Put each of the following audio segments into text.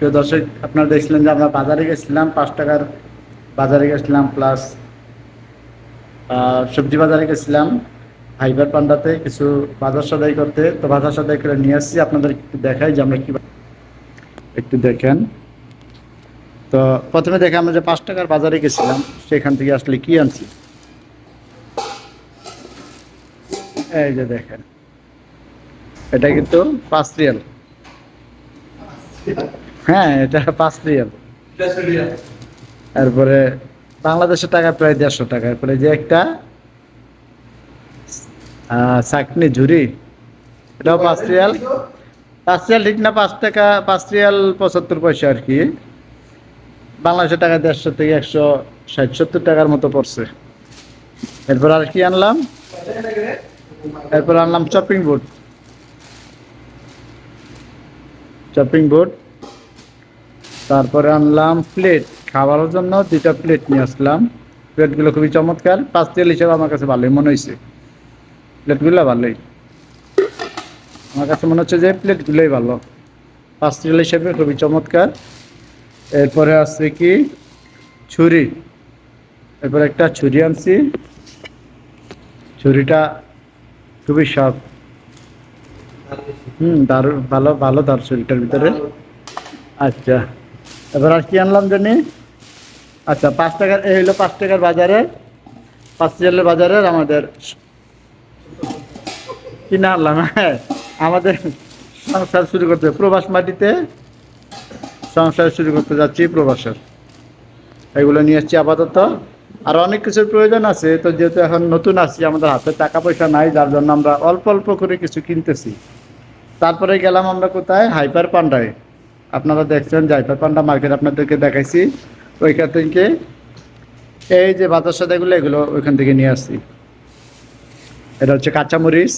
প্রিয় দর্শক, আপনারা দেখছিলেন যে আমরা বাজারে গেছিলাম, পাঁচ টাকার বাজারে গেছিলাম প্লাস সবজি বাজারে গেছিলাম, ফাইবার পান্ডাতে কিছু বাজার সদাই করতে। তো বাজার সদাই করে নিয়ে আসছি, আপনাদের একটু দেখাই যে আমরা কি একটু দেখেন। তো প্রথমে দেখে আমরা যে পাঁচ টাকার বাজারে গেছিলাম, সেখান থেকে আসলে কি আনছি? এই যে দেখেন, এটা কিন্তু পাঁচ রিয়াল। হ্যাঁ এটা পাঁচ রিয়াল। তারপরে বাংলাদেশের টাকা প্রায় দেড়শো টাকা। এরপরে যে একটা চাকনি ঝুরি এটাও পাঁচ রিয়াল। পাঁচ রিয়াল ঠিক না, পাঁচ টাকা, পাঁচ রিয়াল পঁচাত্তর পয়সা আর কি। বাংলাদেশের টাকা দেড়শো থেকে একশো ষাট, সত্তর টাকার মতো পড়ছে। এরপর আর কি আনলাম? এরপর আনলাম চপিং বোর্ড চপিং বোর্ড তারপরে আনলাম প্লেট খাওয়ার জন্য দুইটা প্লেট নিয়ে আসলাম। প্লেটগুলো খুবই চমৎকার। পাঁচ তেল হিসেবে আমার কাছে ভালোই মনে হয়েছে প্লেটগুলো ভালোই। আমার কাছে মনে হচ্ছে যে প্লেটগুলোই ভালো। পাঁচ তেল হিসেবে খুবই চমৎকার। এরপরে আছে কি? ছুরি। এরপর একটা ছুরি আনছি। ছুরিটা খুবই সব হুম দারুণ ভালো ভালো দার ছুরিটার ভিতরে। আচ্ছা। এবার আর কি আনলাম জানি? আচ্ছা পাঁচ টাকার এই হলো পাঁচ টাকার বাজারের পাঁচ রিয়ালের বাজারের আমাদের কিনে আনলাম? হ্যাঁ আমাদের সংসার শুরু করতে প্রবাস মাটিতে সংসার শুরু করতে যাচ্ছি প্রবাসের। এগুলো নিয়ে এসছি আপাতত। আর অনেক কিছুর প্রয়োজন আছে, তো যেহেতু এখন নতুন আসছি আমাদের হাতে টাকা পয়সা নাই, যার জন্য আমরা অল্প অল্প করে কিছু কিনতেছি। তারপরে গেলাম আমরা কোথায়? হাইপার পান্ডায়। আপনারা দেখছেন হাইপার পান্ডা মার্কেট, আপনাদেরকে দেখাইছি ওইখান থেকে। এই যে বাজার সাদাগুলো, এগুলো ওইখান থেকে নিয়ে আসছি। এটা হচ্ছে কাঁচামরিচ।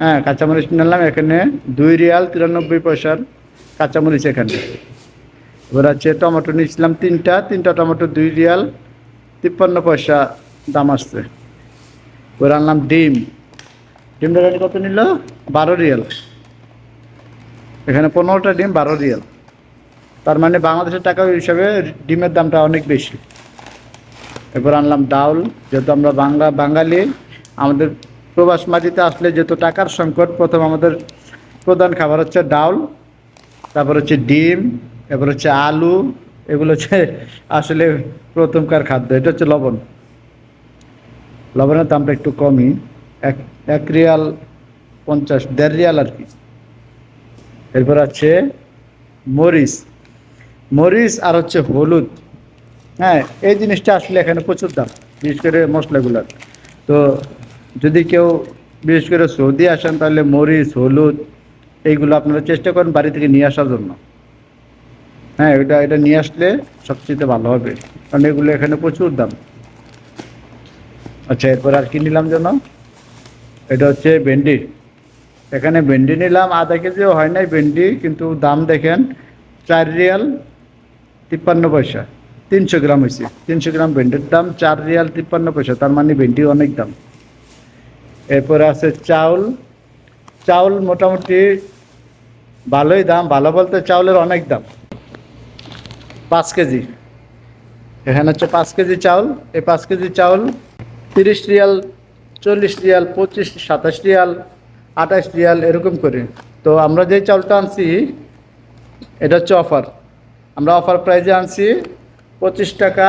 হ্যাঁ কাঁচামরিচ নিলাম এখানে। দুই রিয়াল তিরানব্বই পয়সার কাঁচামরিচ এখানে। এবার হচ্ছে টমেটো নিয়েছিলাম তিনটা। তিনটা টমেটো, দুই রিয়াল তিপ্পান্ন পয়সা দাম আসছে। এবার আনলাম ডিম। ডিমটা কত নিল? বারো রিয়াল। এখানে পনেরোটা ডিম, বারো রিয়াল। তার মানে বাংলাদেশের টাকা হিসাবে ডিমের দামটা অনেক বেশি। এরপর আনলাম ডাউল, যেহেতু আমরা বাংলা, বাঙালি, আমাদের প্রবাস মাটিতে আসলে যেহেতু টাকার সংকট, প্রথম আমাদের প্রধান খাবার হচ্ছে ডাউল, তারপর হচ্ছে ডিম, এরপর হচ্ছে আলু, এগুলো হচ্ছে আসলে প্রথমকার খাদ্য, এটা হচ্ছে লবণ। লবণের দামটা একটু কমই, এক এক রিয়াল পঞ্চাশ, দেড় রিয়াল আর কি। এরপর আছে মরিচ মরিচ আর হচ্ছে হলুদ। হ্যাঁ এই জিনিসটা আসলে এখানে প্রচুর দাম, বিশেষ করে মশলাগুলার। তো যদি কেউ, বিশেষ করে সৌদি আসেন, তাহলে মরিচ হলুদ, এইগুলো আপনারা চেষ্টা করেন বাড়ি থেকে নিয়ে আসার জন্য। হ্যাঁ এটা এটা নিয়ে আসলে সবচেয়ে ভালো হবে, কারণ এগুলো এখানে প্রচুর দাম। আচ্ছা এরপর আর কি নিলাম যেন? এটা হচ্ছে ভেন্ডি এখানে ভেন্ডি নিলাম, আধা কেজিও হয় নাই ভেন্ডি, কিন্তু দাম দেখেন, চার রিয়াল তিপ্পান্ন পয়সা, তিনশো গ্রাম হয়েছে তিনশো গ্রাম ভেন্ডির দাম, চার রিয়াল তিপ্পান্ন পয়সা, তার মানে ভেন্ডি অনেক দাম। এরপরে আছে চাউল। চাউল মোটামুটি ভালোই দাম, ভালো বলতে চাউলের অনেক দাম। পাঁচ কেজি। এখানে হচ্ছে পাঁচ কেজি চাউল। এই পাঁচ কেজি চাউল তিরিশ রিয়াল, চল্লিশ রিয়াল, পঁচিশ, সাতাশ রিয়াল আঠাশ রিয়াল এরকম করে। তো আমরা যে চাউলটা আনছি, এটা হচ্ছে অফার। আমরা অফার প্রাইজে আনছি পঁচিশ টাকা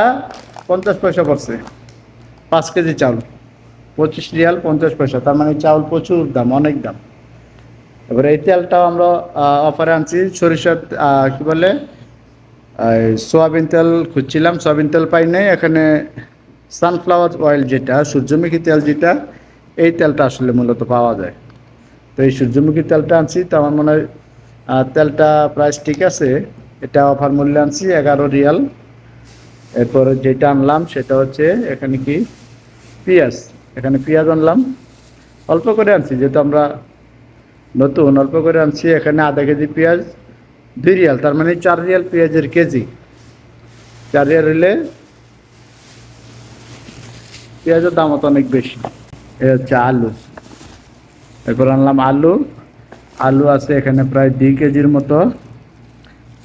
পঞ্চাশ পয়সা পড়ছে, পাঁচ কেজি চাউল পঁচিশ রিয়াল পঞ্চাশ পয়সা, তার মানে চাউল প্রচুর দাম, অনেক দাম। এবারে এই তেলটাও আমরা অফারে আনছি। সরিষার কি বলে? সোয়াবিন তেল খুঁজছিলাম, সোয়াবিন তেল পাই নাই। এখানে সানফ্লাওয়ার অয়েল যেটা, সূর্যমুখী তেল যেটা, এই তেলটা আসলে মূলত পাওয়া যায়। তো এই সূর্যমুখী তেলটা আনছি, তো আমার মনে হয় তেলটা প্রাইস ঠিক আছে, এটা অফার মূল্যে আনছি এগারো রিয়াল। এরপরে যেটা আনলাম সেটা হচ্ছে এখানে কি? পেঁয়াজ। এখানে পেঁয়াজ আনলাম। অল্প করে আনছি, যেহেতু আমরা নতুন, অল্প করে আনছি। এখানে আধা কেজি পেঁয়াজ, দুই রিয়াল, তার মানে চার রিয়াল পেঁয়াজের কেজি। চার রিয়াল হলে পেঁয়াজের দাম তো অনেক বেশি। এ হচ্ছে আলু। এরপর আনলাম আলু। আলু আছে এখানে প্রায় দুই কেজির মতো।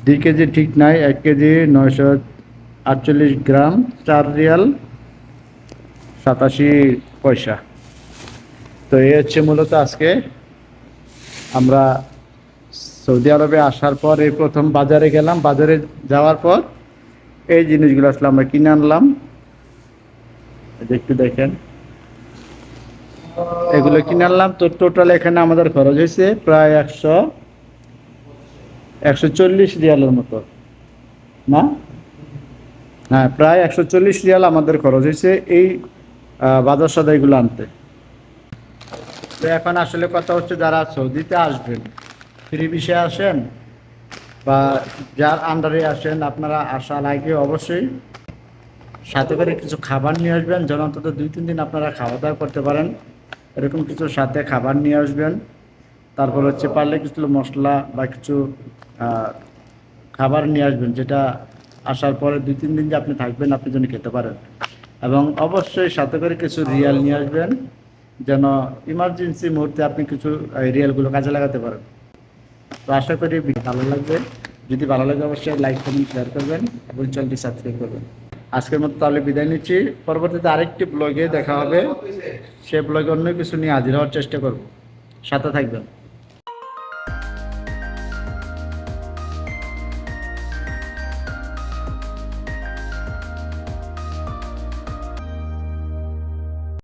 দুই কেজি ঠিক নাই, এক কেজি নয়শো আটচল্লিশ গ্রাম, চার রিয়াল সাতাশি পয়সা। তো এই হচ্ছে মূলত আজকে। আমরা সৌদি আরবে আসার পর এই প্রথম বাজারে গেলাম। বাজারে যাওয়ার পর এই জিনিসগুলো আসলে আমরা কিনে আনলাম। একটু দেখেন। এগুলো কিনে আনলাম। তো টোটাল এখানে আমাদের খরচ হয়েছে প্রায় একশো একশো চল্লিশ রিয়ালের মতো। না? হ্যাঁ প্রায় একশো চল্লিশ রিয়াল আমাদের খরচ হয়েছে এই বাজার সদাইগুলো আনতে। তো এখন আসলে কথা হচ্ছে যারা সৌদিতে আসবেন, ফ্রি বিষয়ে আসেন বা যার আন্ডারে আসেন, আপনারা আসার আগে অবশ্যই সাথে করে কিছু খাবার নিয়ে আসবেন। যেন অন্তত দুই, তিন দিন আপনারা খাওয়া দাওয়া করতে পারেন। এরকম কিছু সাথে খাবার নিয়ে আসবেন। তারপর হচ্ছে পারলে কিছু মশলা বা কিছু খাবার নিয়ে আসবেন, যেটা আসার পরে দুই, তিন দিন যে আপনি থাকবেন, আপনি যেন খেতে পারেন। এবং অবশ্যই সাথে করে কিছু রিয়াল নিয়ে আসবেন, যেন ইমার্জেন্সি মুহূর্তে আপনি কিছু রিয়ালগুলো কাজে লাগাতে পারেন। তো আশা করি ভালো লাগবে। যদি ভালো লাগে অবশ্যই লাইক, কমেন্ট শেয়ার করবেন এবং চ্যানেলটি সাবস্ক্রাইব করবেন। আজকের মতো তাহলে বিদায় নিচ্ছি। পরবর্তীতে আরেকটি ব্লগে দেখা হবে। সে ব্লগে অন্য কিছু নিয়ে হাজির হওয়ার চেষ্টা করব। সাথে থাকবেন।